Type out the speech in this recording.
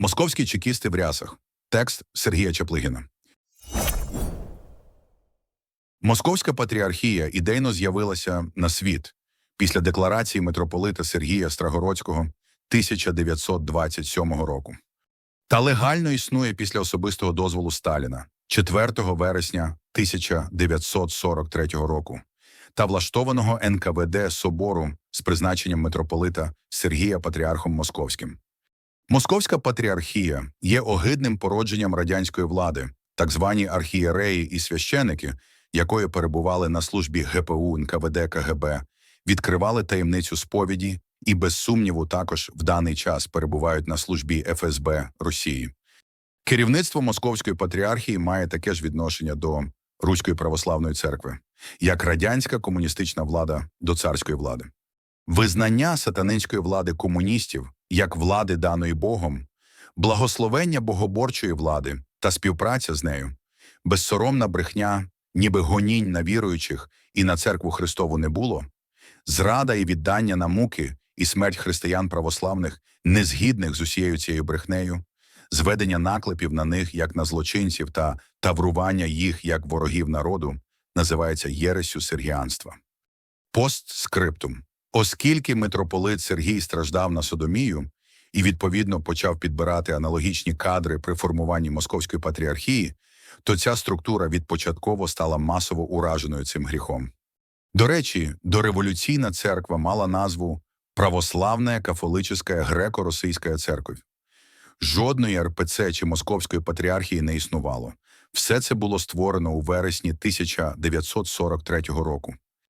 Московські чекісти в рясах. Текст Сергія Чаплигіна. Московська патріархія ідейно з'явилася на світ після декларації митрополита Сергія Страгородського 1927 року. Та легально існує після особистого дозволу Сталіна 4 вересня 1943 року та влаштованого НКВД собору з призначенням митрополита Сергія Патріархом Московським. Московська патріархія є огидним породженням радянської влади, так звані архієреї і священики, якої перебували на службі ГПУ НКВД КГБ, відкривали таємницю сповіді і, без сумніву, також в даний час перебувають на службі ФСБ Росії. Керівництво Московської патріархії має таке ж відношення до Руської православної церкви, як радянська комуністична влада до царської влади. Визнання сатанинської влади комуністів як влади даної Богом, благословення богоборчої влади та співпраця з нею, безсоромна брехня, ніби гонінь на віруючих і на церкву Христову не було, зрада і віддання на муки і смерть християн православних, незгідних з усією цією брехнею, зведення наклепів на них як на злочинців та таврування їх як ворогів народу, називається єресю сергіанства. Постскриптум. Оскільки митрополит Сергій страждав на содомію і, відповідно, почав підбирати аналогічні кадри при формуванні Московської патріархії, то ця структура відпочатково стала масово ураженою цим гріхом. До речі, дореволюційна церква мала назву Православна кафолическа греко-російська церковь. Жодної РПЦ чи Московської патріархії не існувало. Все це було створено у вересні 1943 року.